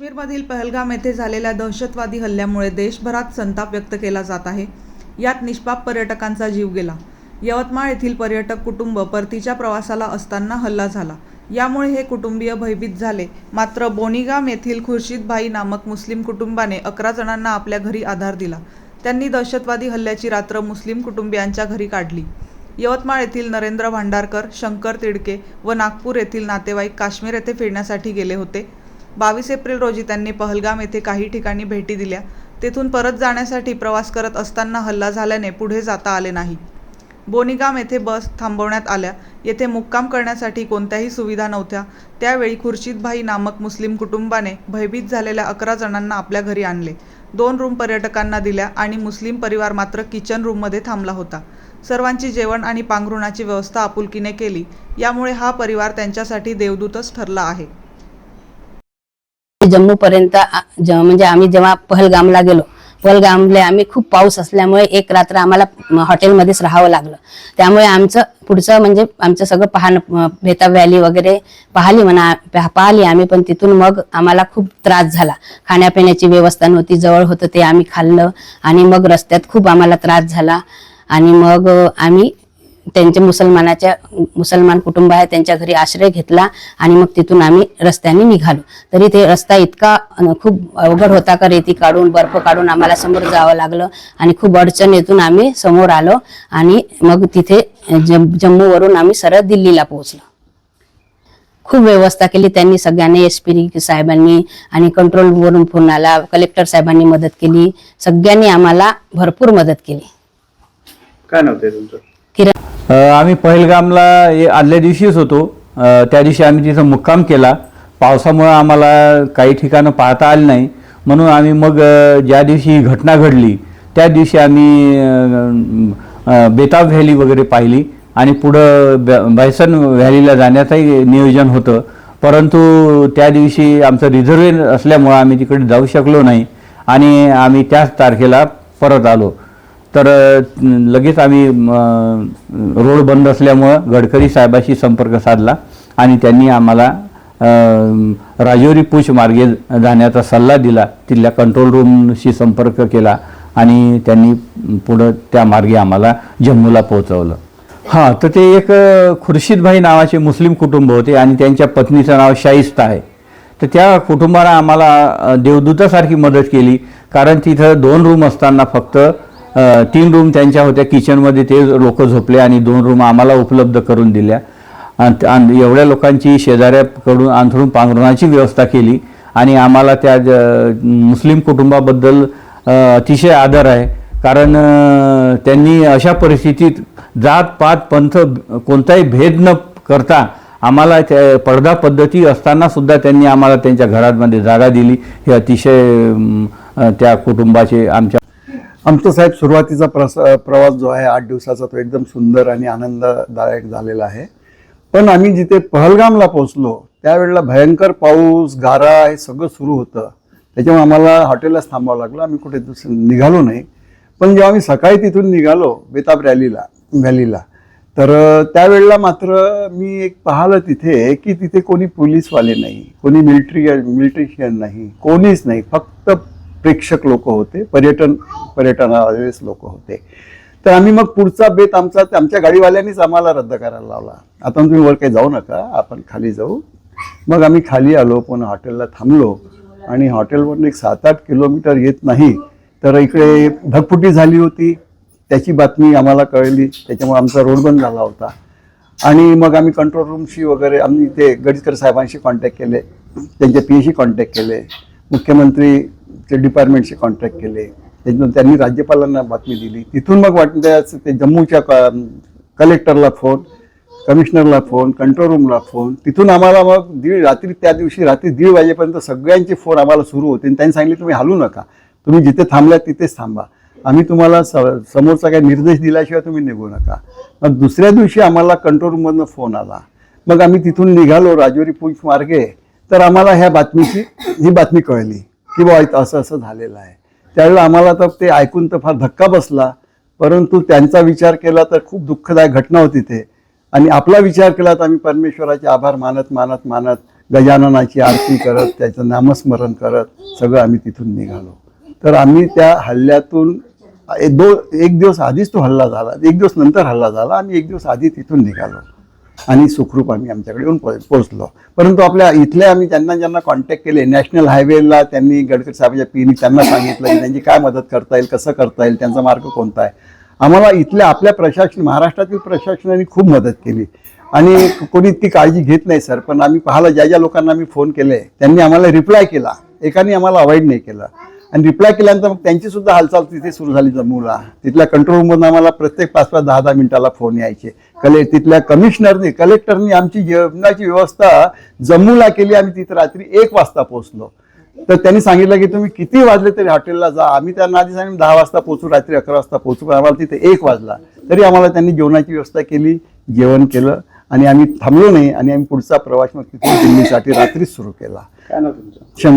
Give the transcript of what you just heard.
काश्मीरमधील पहलगाम येथे झालेल्या दहशतवादी हल्ल्यामुळे देशभरात संताप व्यक्त केला जात आहे. यात निष्पाप पर्यटकांचा जीव गेला. यवतमाळ येथील पर्यटक कुटुंब परतीच्या प्रवासाला असताना हल्ला झाला. यामुळे हे कुटुंबीय भयभीत झाले. मात्र बोनीगाम येथील खुर्शीदभाई नामक मुस्लिम कुटुंबाने अकरा जणांना आपल्या घरी आधार दिला. त्यांनी दहशतवादी हल्ल्याची रात्र मुस्लिम कुटुंबियांच्या घरी काढली. यवतमाळ येथील नरेंद्र भांडारकर शंकर तिडके व नागपूर येथील नातेवाईक काश्मीर येथे फिरण्यासाठी गेले होते. बावीस एप्रिल रोजी त्यांनी पहलगाम येथे काही ठिकाणी भेटी दिल्या. तेथून परत जाण्यासाठी प्रवास करत असताना हल्ला झाल्याने पुढे जाता आले नाही. बोनीगाम येथे बस थांबवण्यात आल्या. येथे मुक्काम करण्यासाठी कोणत्याही सुविधा नव्हत्या. त्यावेळी खुर्शीदभाई नामक मुस्लिम कुटुंबाने भयभीत झालेल्या अकरा जणांना आपल्या घरी आणले. दोन रूम पर्यटकांना दिल्या आणि मुस्लिम परिवार मात्र किचन रूममध्ये थांबला होता. सर्वांची जेवण आणि पांघरुणाची व्यवस्था आपुलकीने केली. यामुळे हा परिवार त्यांच्यासाठी देवदूतच ठरला आहे. जम्मू पर्यंत म्हणजे आम्ही जेव्हा पहलगामला गेलो पहलगामला आम्ही खूप पाऊस असल्यामुळे एक रात्र आम्हाला हॉटेलमध्येच राहावं लागलं. त्यामुळे आमचं पुढचं म्हणजे आमचं सगळं पाहणं बेताब व्हॅली वगैरे पाहिली म्हणा पाहिली आम्ही पण तिथून मग आम्हाला खूप त्रास झाला. खाण्यापिण्याची व्यवस्था नव्हती जवळ होतं ते आम्ही खाल्लं आणि मग रस्त्यात खूप आम्हाला त्रास झाला. आणि मग आम्ही त्यांच्या मुसलमानाच्या मुसलमान कुटुंब आहे त्यांच्या घरी आश्रय घेतला आणि मग तिथून आम्ही रस्त्याने निघालो. तरी ते रस्ता इतका खूप अवघड होता का रेती काढून बर्फ काढून आम्हाला समोर जावं लागलं आणि खूप अडचणीतून आम्ही समोर आलो आणि मग तिथे जम जम्मूवरून आम्ही सरळ दिल्लीला पोहोचलो. खूप व्यवस्था केली त्यांनी सगळ्यांनी एस पी साहेबांनी आणि कंट्रोल वरून फोन आला कलेक्टर साहेबांनी मदत केली सगळ्यांनी आम्हाला भरपूर मदत केली. काय नाव ते तुमचं? किरण आम्ही पहिलगामला आदल्या दिवशीच होतो. त्या दिवशी आम्ही तिथं मुक्काम केला. पावसामुळं आम्हाला काही ठिकाणं पाहता आली नाही. म्हणून आम्ही मग ज्या दिवशी ही घटना घडली त्या दिवशी आम्ही बेताब व्हॅली वगैरे पाहिली आणि पुढं ब- बायसन व्हॅलीला जाण्याचंही नियोजन होतं. परंतु त्या दिवशी आमचं रिझर्वेशन असल्यामुळं आम्ही तिकडे जाऊ शकलो नाही आणि आम्ही त्याच तारखेला परत आलो. तर लगेच आम्ही रोड बंद असल्यामुळं गडकरी साहेबाशी संपर्क साधला आणि त्यांनी आम्हाला राजौरी पूछ मार्गे जाण्याचा सल्ला दिला. तिथल्या कंट्रोल रूमशी संपर्क केला आणि त्यांनी पुढं त्या मार्गे आम्हाला जम्मूला पोहोचवलं. हां तर ते एक खुर्शीदभाई नावाचे मुस्लिम कुटुंब होते आणि त्यांच्या पत्नीचं नाव शाईस्ता आहे. तर त्या कुटुंबाला आम्हाला देवदूतासारखी मदत केली. कारण तिथं दोन रूम असताना फक्त तीन रूम त्यांच्या होत्या. किचनमध्ये ते लोक झोपले आणि दोन रूम आम्हाला उपलब्ध करून दिल्या. आणि आणि एवढ्या लोकांची शेजाऱ्याकडून अंथरून पांघरुणाची व्यवस्था केली. आणि आम्हाला त्या ज- मुस्लिम कुटुंबाबद्दल अतिशय आदर आहे. कारण त्यांनी अशा परिस्थितीत जात पात पंथ कोणताही भेद न करता आम्हाला त्या पडदा पद्धती असताना सुद्धा त्यांनी आम्हाला त्यांच्या घरामध्ये जागा दिली. हे अतिशय त्या कुटुंबाचे आमच्या आमचा साहेब सुरुवातीचा प्रस प्रवास जो आहे आठ दिवसाचा तो एकदम सुंदर आणि आनंददायक झालेला आहे. पण आम्ही जिथे पहलगामला पोहोचलो त्यावेळेला भयंकर पाऊस गारा हे सगळं सुरू होतं. त्याच्यामुळे आम्हाला हॉटेललाच थांबावं लागलं. आम्ही कुठे निघालो नाही. पण जेव्हा आम्ही सकाळी तिथून निघालो बेताब रॅलीला व्हॅलीला तर त्यावेळेला मात्र मी एक पाहिलं तिथे की तिथे कोणी पोलीसवाले नाही कोणी मिलिटरी मिलिट्रिशियन नाही कोणीच नाही. फक्त प्रेक्षक लोक होते पर्यटन पर्यटनावेळेस लोक होते. तर आम्ही मग पुढचा बेत आमचा आमच्या गाडीवाल्यांनीच आम्हाला रद्द करायला लावला. आता तुम्ही वर काही जाऊ नका आपण खाली जाऊ. मग आम्ही खाली आलो पुन्हा हॉटेलला थांबलो. आणि हॉटेलवरून एक सात आठ किलोमीटर येत नाही तर इकडे ढगफुटी झाली होती. त्याची बातमी आम्हाला कळली त्याच्यामुळे आमचा रोड बंद झाला होता. आणि मग आम्ही कंट्रोल रूमशी वगैरे आम्ही ते गडकर साहेबांशी कॉन्टॅक्ट केले त्यांच्या पीशी कॉन्टॅक्ट केले. मुख्यमंत्री ते डिपार्टमेंटशी कॉन्टॅक्ट केले. त्याच्यानंतर त्यांनी राज्यपालांना बातमी दिली. तिथून मग वाटतं ते जम्मूच्या कलेक्टरला फोन कमिशनरला फोन कंट्रोल रूमला फोन तिथून आम्हाला मग दीड रात्री त्या दिवशी रात्री दीड वाजेपर्यंत सगळ्यांचे फोन आम्हाला सुरू होते. आणि त्यांनी सांगितले तुम्ही हलू नका. तुम्ही जिथे थांबल्यात तिथेच थांबा. आम्ही तुम्हाला स समोरचा काही निर्देश दिल्याशिवाय तुम्ही निघू नका. मग दुसऱ्या दिवशी आम्हाला कंट्रोल रूममधनं फोन आला. मग आम्ही तिथून निघालो राजौरी पूंछ मार्गे. तर आम्हाला ह्या बातमीची ही बातमी कळली. की बुवा इथं असं असं झालेलं आहे. त्यावेळेला आम्हाला तर ते ऐकून तर फार धक्का बसला. परंतु त्यांचा विचार केला तर खूप दुःखदायक घटना होती ते. आणि आपला विचार केला तर आम्ही परमेश्वराचे आभार मानत मानत मानत गजाननाची आरती करत त्याचं नामस्मरण करत सगळं आम्ही तिथून निघालो. तर आम्ही त्या हल्ल्यातून दो एक दिवस आधीच तो हल्ला झाला. एक दिवस नंतर हल्ला झाला. आणि एक दिवस आधी तिथून निघालो. आणि सुखरूप आम्ही आमच्याकडे येऊन पोहोचलो. परंतु आपल्या इथले आम्ही ज्यांना ज्यांना कॉन्टॅक्ट केले नॅशनल हायवेला त्यांनी गडकरी साहेबाच्या पीनी त्यांना सांगितलं की त्यांची काय मदत करता येईल कसं करता येईल त्यांचा मार्ग कोणता आहे. आम्हाला इथल्या आपल्या प्रशासन महाराष्ट्रातील प्रशासनाने खूप मदत केली. आणि कोणी ती काळजी घेत नाही सर पण आम्ही पाहिलं ज्या ज्या लोकांना आम्ही फोन केले त्यांनी आम्हाला रिप्लाय केला. एकाने आम्हाला अवॉइड नाही केलं. आणि रिप्लाय केल्यानंतर मग त्यांची सुद्धा हालचाल तिथे सुरू झाली जम्मूला. तिथल्या कंट्रोल रूममधून आम्हाला प्रत्येक पाच पाच दहा दहा मिनिटाला फोन यायचे. कले तिथल्या कमिशनरनी कलेक्टरनी आमची जेवणाची व्यवस्था जम्मूला केली. आम्ही तिथे रात्री एक वाजता पोहोचलो. तर त्यांनी सांगितलं की तुम्ही किती वाजले तरी हॉटेलला जा. आम्ही त्यांना आधी सांगितलं दहा वाजता पोहोचू रात्री अकरा वाजता पोहोचू आम्हाला तिथे एक वाजला. तरी आम्हाला त्यांनी जेवणाची व्यवस्था केली जेवण केलं आणि आम्ही थांबलो नाही आणि आम्ही पुढचा प्रवास मग तिथून दिल्लीसाठी रात्रीच सुरू केला. काय नाव तुमचं? शं